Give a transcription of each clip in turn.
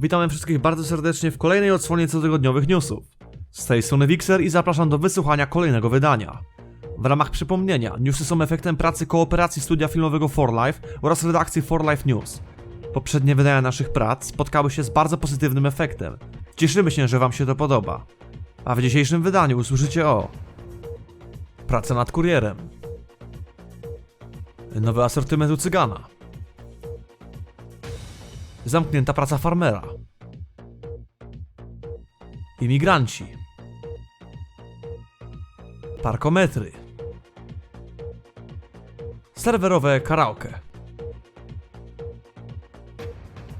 Witamy wszystkich bardzo serdecznie w kolejnej odsłonie cotygodniowych newsów. Z tej strony Wixer i zapraszam do wysłuchania kolejnego wydania. W ramach przypomnienia, newsy są efektem pracy kooperacji studia filmowego 4Life oraz redakcji 4Life News. Poprzednie wydania naszych prac spotkały się z bardzo pozytywnym efektem. Cieszymy się, że Wam się to podoba. A w dzisiejszym wydaniu usłyszycie o Praca nad kurierem Nowy asortyment u cygana Zamknięta praca farmera Imigranci Parkometry Serwerowe karaoke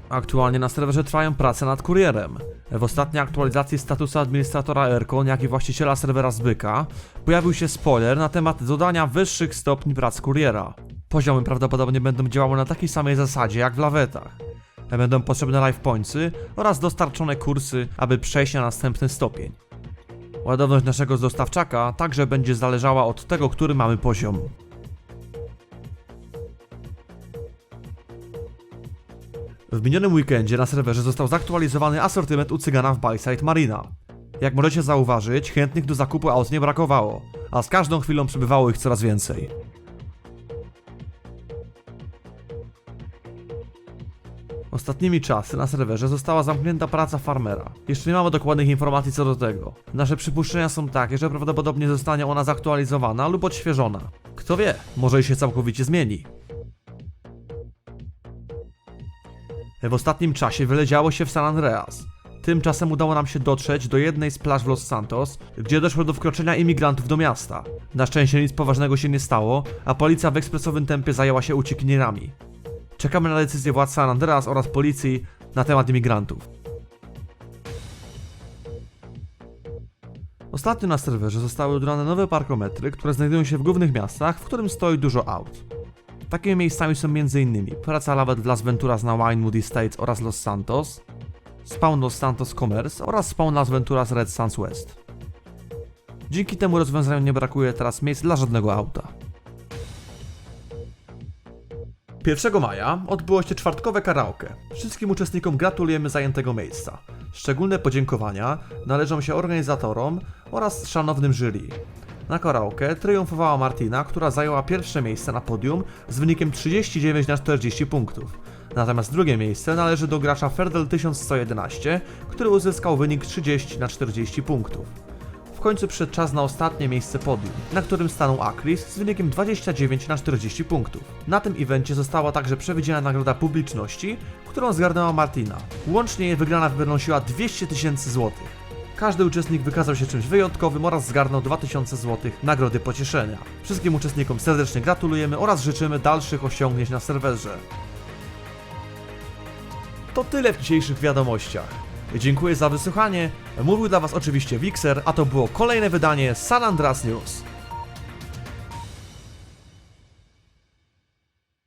Aktualnie na serwerze trwają prace nad kurierem. W ostatniej aktualizacji statusu administratora Aircon, jak i właściciela serwera Zbyka, pojawił się spoiler na temat dodania wyższych stopni prac kuriera. Poziomy prawdopodobnie będą działały na takiej samej zasadzie jak w lawetach. Będą potrzebne life pointsy oraz dostarczone kursy, aby przejść na następny stopień. Ładowność naszego dostawczaka także będzie zależała od tego, który mamy poziom. W minionym weekendzie na serwerze został zaktualizowany asortyment u cygana w Byside Marina. Jak możecie zauważyć, chętnych do zakupu aut nie brakowało, a z każdą chwilą przybywało ich coraz więcej. Ostatnimi czasy na serwerze została zamknięta praca farmera. Jeszcze nie mamy dokładnych informacji co do tego. Nasze przypuszczenia są takie, że prawdopodobnie zostanie ona zaktualizowana lub odświeżona. Kto wie, może i się całkowicie zmieni. W ostatnim czasie wiele działo się w San Andreas. Tymczasem udało nam się dotrzeć do jednej z plaż w Los Santos, gdzie doszło do wkroczenia imigrantów do miasta. Na szczęście nic poważnego się nie stało, a policja w ekspresowym tempie zajęła się uciekinierami. Czekamy na decyzję władz San Andreas oraz policji na temat imigrantów. Ostatnio na serwerze zostały dodane nowe parkometry, które znajdują się w głównych miastach, w którym stoi dużo aut. Takimi miejscami są m.in. praca lawet w Las Venturas na Winewood Estates oraz Los Santos, spawn Los Santos Commerce oraz spawn Las Venturas Red Sands West. Dzięki temu rozwiązaniom nie brakuje teraz miejsc dla żadnego auta. 1 maja odbyło się czwartkowe karaoke. Wszystkim uczestnikom gratulujemy zajętego miejsca. Szczególne podziękowania należą się organizatorom oraz szanownym jury. Na karaoke triumfowała Martina, która zajęła pierwsze miejsce na podium z wynikiem 39 na 40 punktów. Natomiast drugie miejsce należy do gracza Ferdel 1111, który uzyskał wynik 30 na 40 punktów. W końcu przyszedł czas na ostatnie miejsce podium, na którym stanął Akris z wynikiem 29 na 40 punktów. Na tym evencie została także przewidziana nagroda publiczności, którą zgarnęła Martina. Łącznie jej wygrana wynosiła 200 tysięcy złotych. Każdy uczestnik wykazał się czymś wyjątkowym oraz zgarnął 2000 zł nagrody pocieszenia. Wszystkim uczestnikom serdecznie gratulujemy oraz życzymy dalszych osiągnięć na serwerze. To tyle w dzisiejszych wiadomościach. Dziękuję za wysłuchanie. Mówił dla Was oczywiście Wixer, a to było kolejne wydanie San Andreas News.